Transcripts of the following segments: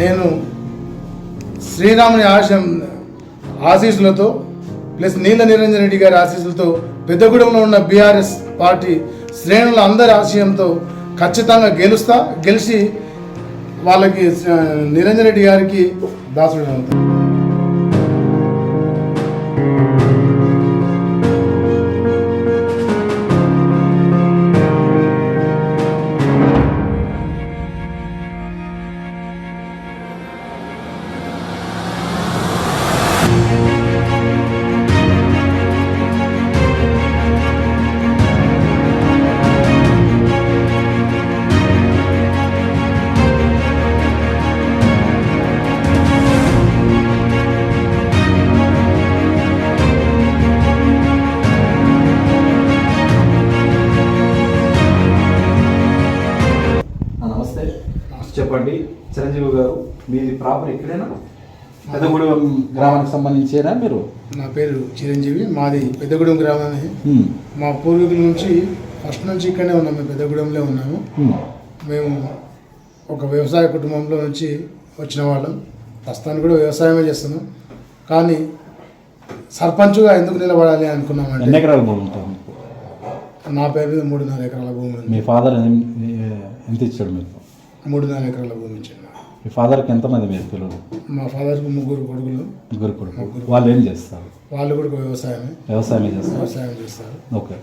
నేను శ్రీరాముని ఆశయం ఆశీస్సులతో ప్లస్ నీల నిరంజన్ రెడ్డి గారి ఆశీస్సులతో పెద్దగూడెంలో ఉన్న బీఆర్ఎస్ పార్టీ శ్రేణుల అందరి ఆశయంతో ఖచ్చితంగా గెలుస్తా గెలిచి వాళ్ళకి నిరంజన నిరంజన్ రెడ్డి గారికి దాసుడు అవుతాను చెప్పండి. చిరంజీవి గారు మీది ప్రాపర్ ఎక్కడైనా పెద్దగూడెం గ్రామానికి సంబంధించేనా మీరు? నా పేరు చిరంజీవి మాది పెద్దగూడెం గ్రామమే. మా పూర్వీకుల నుంచి ఫస్ట్ నుంచి ఇక్కడనే ఉన్నాం మేము పెద్దగూడెంలో ఉన్నాము. మేము. ఒక వ్యవసాయ కుటుంబంలో నుంచి వచ్చిన వాళ్ళం. ప్రస్తుతానికి కూడా వ్యవసాయమే చేస్తున్నాం. కానీ సర్పంచ్గా ఎందుకు నిలబడాలి ఎన్ని అనుకున్నామంటే ఎకరాల భూమి ఉంటుంది నా పేరు మీద మూడున్నర ఎకరాల భూమి మీ ఫాదర్ ఎంత ఇచ్చాడు మీకు? మూడున్నర ఎకరాల భూమి ఇచ్చింది మీ ఫాదర్కి ఎంతమంది మీరు పిల్లలు? మా ఫాదర్కి ముగ్గురు కొడుకులు. ముగ్గురు కొడుకు వాళ్ళు ఏం చేస్తారు? వాళ్ళు కూడా వ్యవసాయమే. వ్యవసాయం చేస్తారు? వ్యవసాయం చేస్తారు. ఓకే.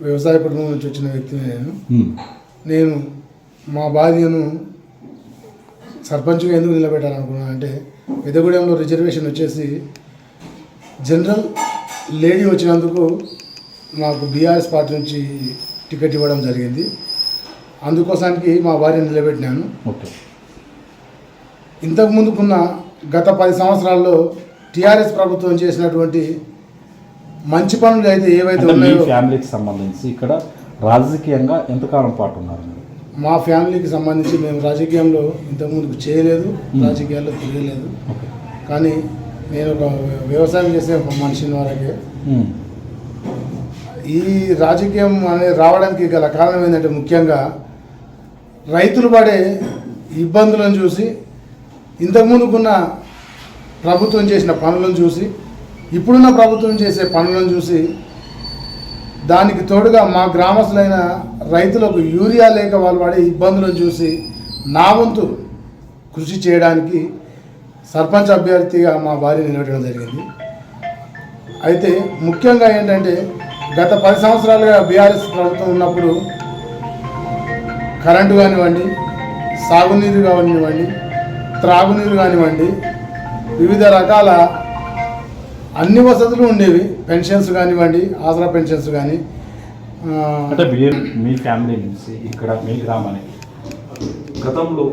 వ్యవసాయ కుటుంబం నుంచి వచ్చిన వ్యక్తిని నేను. నేను మా భార్యను సర్పంచ్గా ఎందుకు నిలబెట్టాలనుకున్నాను అంటే పెద్దగూడెంలో రిజర్వేషన్ వచ్చేసి జనరల్ లేడీ వచ్చినందుకు మాకు బీఆర్ఎస్ పార్టీ నుంచి టికెట్ ఇవ్వడం జరిగింది. అందుకోసానికి మా భార్యను నిలబెట్టినాను. ఓకే. ఇంతకు ముందుకున్న గత పది సంవత్సరాల్లో టీఆర్ఎస్ ప్రభుత్వం చేసినటువంటి మంచి పనులు అయితే ఏవైతే ఉన్నాయో ఫ్యామిలీకి సంబంధించి ఇక్కడ రాజకీయంగా ఎంతకాలం పాటు ఉన్నారు మా ఫ్యామిలీకి సంబంధించి మేము రాజకీయంలో ఇంతకుముందు చేయలేదు రాజకీయాల్లో తిరగలేదు. ఓకే. కానీ నేను ఒక వ్యవసాయం చేసే ఒక మనిషిని వరకే. ఈ రాజకీయం అనేది రావడానికి గల కారణం ఏంటంటే ముఖ్యంగా రైతులు పడే ఇబ్బందులను చూసి ఇంతకుముందుకున్న ప్రభుత్వం చేసిన పనులను చూసి ఇప్పుడున్న ప్రభుత్వం చేసే పనులను చూసి దానికి తోడుగా మా గ్రామస్తులైన రైతులకు యూరియా లేక వాళ్ళు పడే ఇబ్బందులను చూసి నా వంతు కృషి చేయడానికి సర్పంచ్ అభ్యర్థిగా మా భార్య నిలబెట్టడం జరిగింది. అయితే ముఖ్యంగా ఏంటంటే గత పది సంవత్సరాలుగా బీఆర్ఎస్ ప్రభుత్వం ఉన్నప్పుడు కరెంటు కానివ్వండి సాగునీరు కానివ్వండి త్రాగునీరు కానివ్వండి వివిధ రకాల అన్ని వసతులు ఉండేవి. పెన్షన్స్ కానివ్వండి ఆసరా పెన్షన్స్ కానీ అంటే మీ ఫ్యామిలీ నుంచి ఇక్కడ మీ గ్రామానికి? గతంలో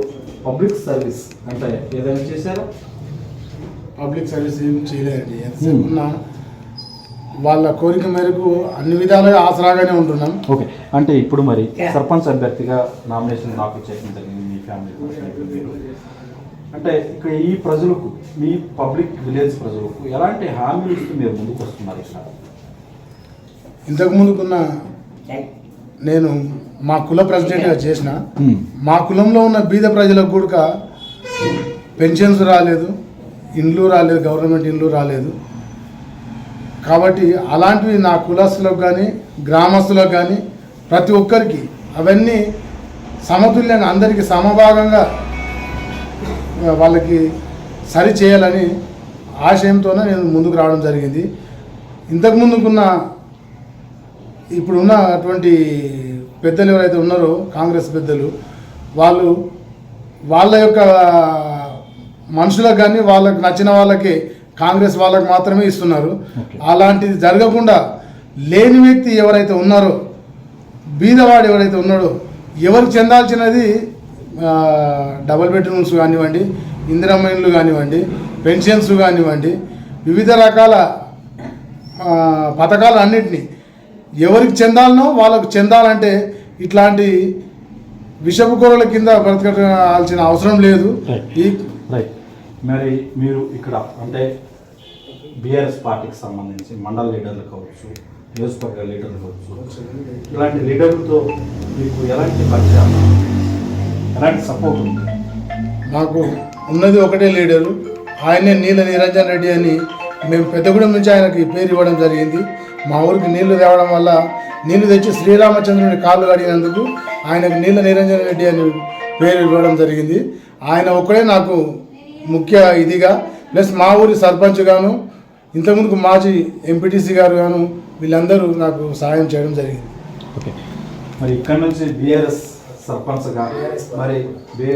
పబ్లిక్ సర్వీస్ అంటే ఏదైనా చేశారా? పబ్లిక్ సర్వీస్ ఏం చేయలేదండి. ఎంతసేపు ఉన్నా వాళ్ళ కోరిక మేరకు అన్ని విధాలుగా ఆసరాగానే ఉంటున్నాం. ఓకే. అంటే ఇప్పుడు మరి సర్పంచ్ అభ్యర్థిగా నామినేషన్ నాకు చేయడం జరిగింది మీ ఫ్యామిలీ అంటే ఇక్కడ ఈ ప్రజలకు మీ పబ్లిక్ విలేజ్ ప్రజలకు ఎలాంటి హామీలు ఇస్తూ మీరు ముందుకు వస్తున్నారు ఇక్కడ? ఇంతకు ముందుకున్న నేను మా కుల ప్రెసిడెంట్గా చేసిన హ్మ్. మా కులంలో ఉన్న బీద ప్రజలకు కూడా పెన్షన్స్ రాలేదు ఇండ్లు రాలేదు గవర్నమెంట్ ఇండ్లు రాలేదు. కాబట్టి అలాంటివి నా కులస్తులకు కానీ గ్రామస్తులకు కానీ ప్రతి ఒక్కరికి అవన్నీ సమతుల్యంగా అందరికీ సమభాగంగా వాళ్ళకి సరి చేయాలని ఆశయంతోనే నేను ముందుకు రావడం జరిగింది. ఇంతకు ముందుకున్న అటువంటి పెద్దలు ఎవరైతే ఉన్నారో కాంగ్రెస్ పెద్దలు వాళ్ళు వాళ్ళ యొక్క మనుషులకు కానీ వాళ్ళకి నచ్చిన వాళ్ళకి కాంగ్రెస్ వాళ్ళకి మాత్రమే ఇస్తున్నారు. అలాంటిది జరగకుండా లేని వ్యక్తి ఎవరైతే ఉన్నారో బీదవాడు ఎవరైతే ఉన్నాడో ఎవరికి చెందాల్సినది డబుల్ బెడ్రూమ్స్ కానివ్వండి ఇందిరమ్మ ఇండ్లు కానివ్వండి పెన్షన్స్ కానివ్వండి వివిధ రకాల పథకాలు అన్నిటినీ ఎవరికి చెందాలనో వాళ్ళకు చెందాలంటే ఇట్లాంటి విషపు కూరల కింద బ్రతకాల్సిన అవసరం లేదు. ఈ మరి మీరు ఇక్కడ అంటే బీఆర్ఎస్ పార్టీకి సంబంధించి మండల లీడర్లు కావచ్చు నియోజకవర్గ లీడర్లు కావచ్చు ఇలాంటి లీడర్లతో మీకు ఎలాంటి పరిచయం? ఎలాంటి సపోర్ట్ ఉంది? నాకు ఉన్నది ఒకటే లీడరు. ఆయనే నీళ్ళ నిరంజన్ రెడ్డి అని మేము పెద్దగూడెం నుంచి ఆయనకి పేరు ఇవ్వడం జరిగింది. మా ఊరికి నీళ్ళు తేవడం వల్ల నీళ్ళు తెచ్చి శ్రీరామచంద్రుని కాళ్ళు కడిగినందుకు ఆయనకు నీళ్ళ నిరంజన్ రెడ్డి అని పేరు ఇవ్వడం జరిగింది. ఆయన ఒక్కడే నాకు ముఖ్య ఇదిగా ప్లస్ మా ఊరి సర్పంచ్ గాను ఇంతకుముందుకు మాజీ ఎంపీటీసీ గారు గాను వీళ్ళందరూ నాకు సహాయం చేయడం జరిగింది. ఓకే. మరి ఇక్కడ నుంచి బీఆర్ఎస్ సర్పంచ్గా మరి బి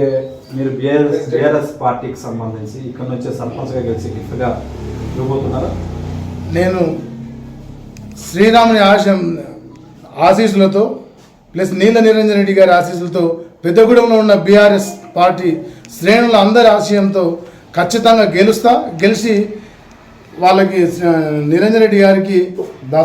మీరు బీఆర్ఎస్ బీఆర్ఎస్ పార్టీకి సంబంధించి ఇక్కడ నుంచి సర్పంచ్గా గెలిచి గిఫ్ట్గా ఇవ్వబోతున్నారా? నేను శ్రీరాముని ఆశం ఆశీస్సులతో ప్లస్ నీల నిరంజన్ రెడ్డి గారి ఆశీస్సులతో పెద్దగూడెంలో ఉన్న బీఆర్ఎస్ పార్టీ శ్రేణుల అందరి ఆశయంతో ఖచ్చితంగా గెలుస్తా గెలిచి వాళ్ళకి ఆ, నిరంజన్ రెడ్డి గారికి దా